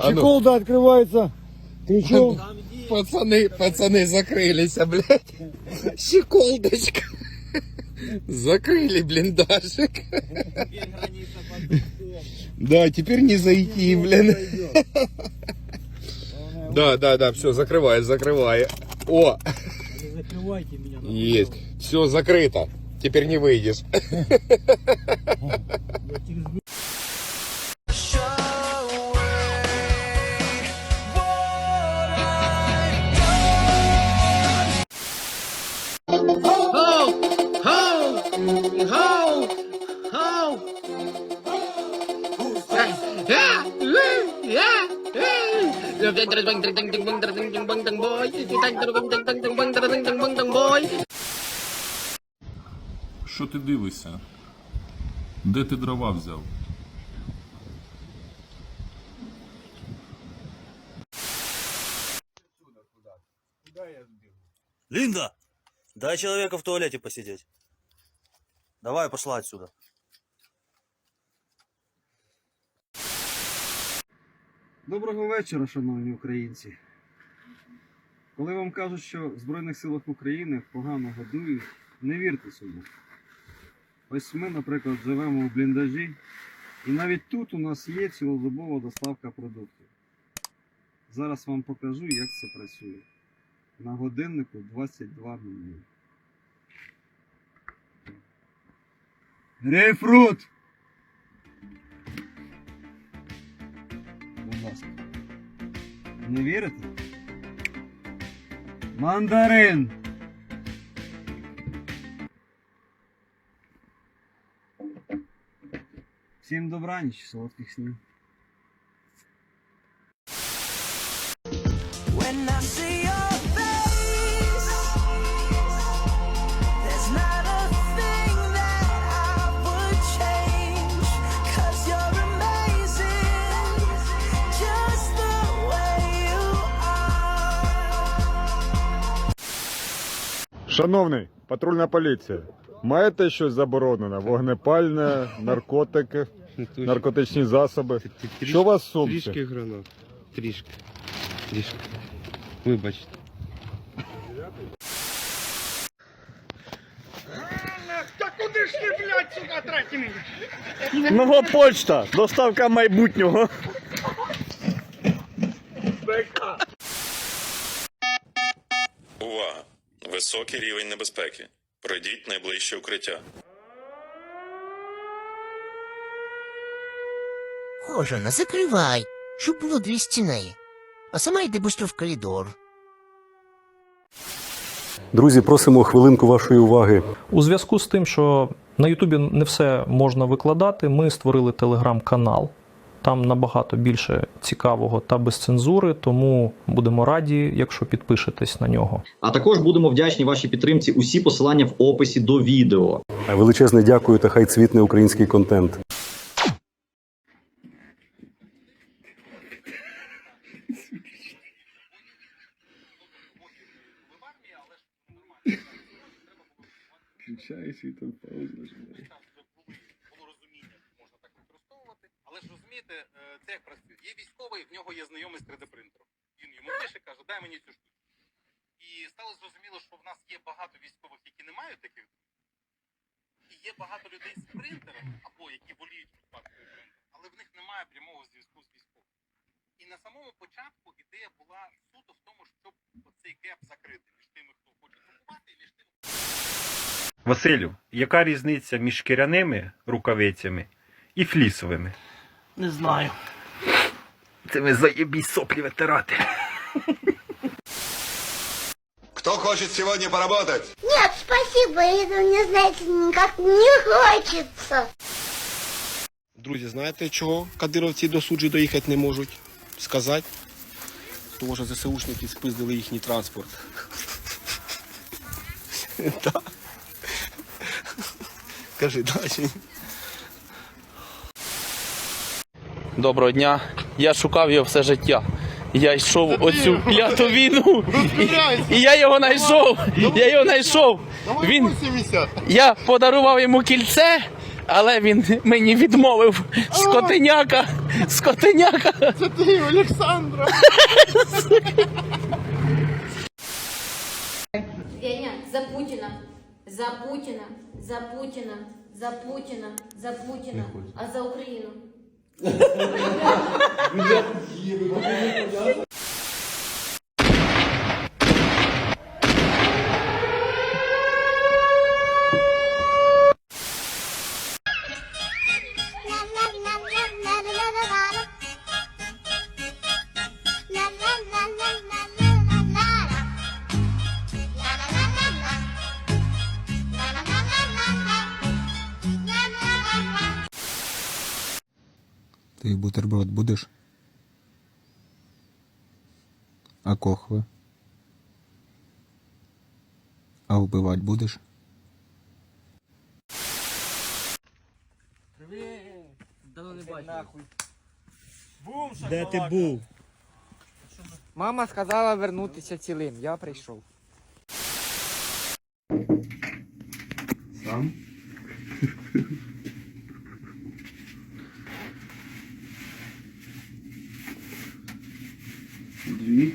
А ну. Чеколда открывается ключом. Пацаны, пацаны закрылись, а, блядь. Щеколдочка. Закрыли блиндажик. Да, теперь не зайти, блин. Да, да, да, все, закрывай, закрывай. О, Не закрывайте меня. есть. Все закрыто. Теперь не выйдешь. Що ти дивишся? Де ти дрова взяв? Линда, дай человека в туалете посидеть. Давай, пошла отсюда. Доброго вечора, шановні українці. Коли вам кажуть, що в Збройних силах України погано годують, не вірте цьому. Ось ми, наприклад, живемо в бліндажі, і навіть тут у нас є цілодобова доставка продуктів. Зараз вам покажу, як це працює. На годиннику 22.00. Грейпфрут! Будь ласка. Не вірите? Мандарин! Всім добраніч, солодких снів. Шановний, патрульна поліція, маєте щось заборонене? Вогнепальне, наркотики, наркотичні засоби. Що у вас в сумці? Трішки гранат. Трішки. Трішки. Вибачте. Нова почта! Доставка майбутнього. Високий рівень небезпеки. Пройдіть найближче укриття. Кожана, закривай, щоб було дві стіни. А сама йди быстро в коридор. Друзі, просимо хвилинку вашої уваги. У зв'язку з тим, що на Ютубі не все можна викладати, ми створили телеграм-канал. Там набагато більше цікавого та без цензури, тому будемо раді, якщо підпишетесь на нього. А також будемо вдячні вашій підтримці. Усі посилання в описі до відео. Величезне дякую та хай цвітне український контент. Включаєш і там паузу нажимаєш. Було розуміння, можна так використовувати. Але ж е, це як працює. Є військовий, в нього є знайомий з 3D-принтером. Він йому пише, каже, дай мені цю штуку. І стало зрозуміло, що в нас є багато військових, які не мають таких. І є багато людей з принтером, або які воліють той принтер, але в них немає прямого зв'язку з військовим. І на самому початку ідея була суто в тому, щоб оцей геп закрити між тими, хто хоче купувати, і між тими, Василю, яка різниця між шкіряними рукавицями і флісовими? Не знаю. Це ми заєбі соплі витирати. Кто хочет сегодня поработать? Нет, спасибо, это мне, знаете, никак не хочется. Друзі, знаєте, чого кадировці до суджі доїхати не можуть? Сказати? Тому що ЗСУшники спиздили їхній транспорт. Так. Кажи далі. Доброго дня. Я шукав його все життя. Я йшов оцю кляту війну. І, і я його знайшов. Я його знайшов. Він, я подарував йому кільце, але він мені відмовив скотиняка. Скотиняка. Це ти, Олександра! Веня, за Путина. За Путина. За Путина. За Путина. За Путина. А за Україну. Ти бутерброд будеш? А кохви? А вбивати будеш? Де ти був? Мама сказала вернутися цілим. Я прийшов. Сам? Дві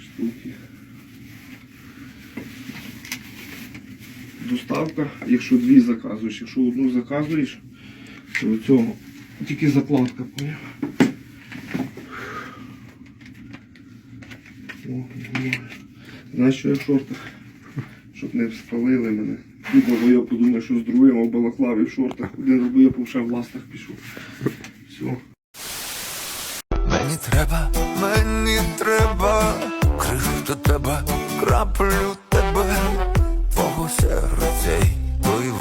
штуки. Доставка, якщо дві заказуєш, якщо одну заказуєш, то цього тільки закладка, поняв? Знаєш, що я в шортах? Щоб не спалили мене. Бо я подумав, що з другим в балаклаві в шортах. Один робив, ще в ластах пішов. Все. Мені треба, мені треба, крихту тебе, краплю тебе, твого серця й твої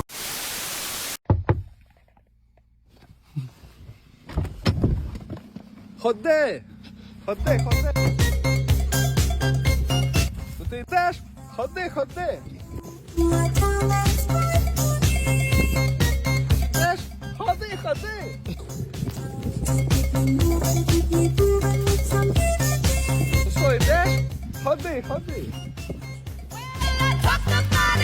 Ходи! Ходи, ходи! Ну ти теж? Ходи, ходи! Теж? Ходи, ходи! Ну що, йдеш? Ходи, ходи!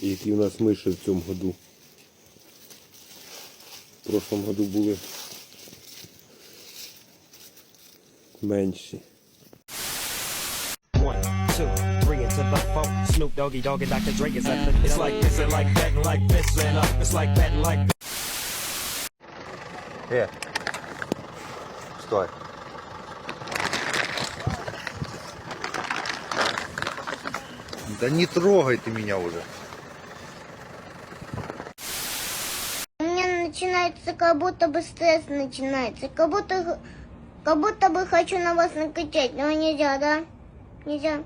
Які у нас миші в цьому году? В прошлом году були менші. uh, Е. Стой. Да не трогай ты меня уже. У меня начинается как будто бы стресс начинается. Как будто, как будто бы хочу на вас накричать, но нельзя, да? Нельзя.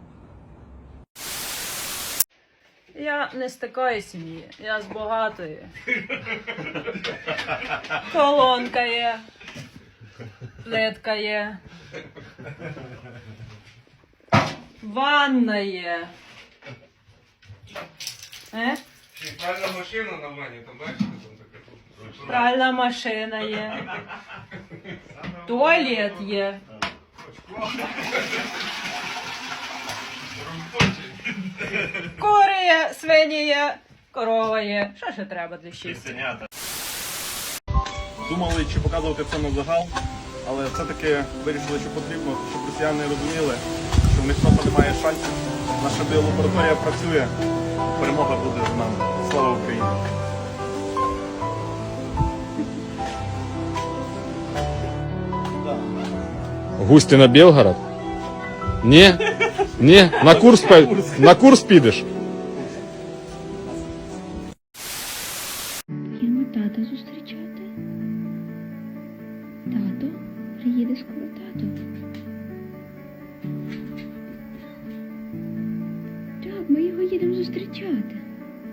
Я не з такої сім'ї, я з багатої. Колонка є, плитка є. Ванна є. Е? Пральна машина на ванні, там бачите, там. Пральна машина є. Туалет є. Кури є, свині є, корова є. Що ще треба для щастя? Думали, чи показувати це на загал, але все-таки вирішили, що потрібно, щоб росіяни розуміли, що в них просто немає шансів. Наша біолабораторія працює. Перемога буде за нами. Слава Україні! Густіна Білгород? Ні? Ні? На курс, на курс підеш? Йому тата зустрічати. Тато? Приїде скоро тато. Так, ми його їдемо зустрічати.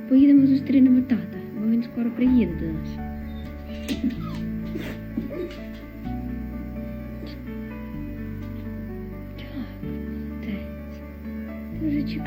Поїдемо зустрінемо тата, бо він скоро приїде до нас. Ти вже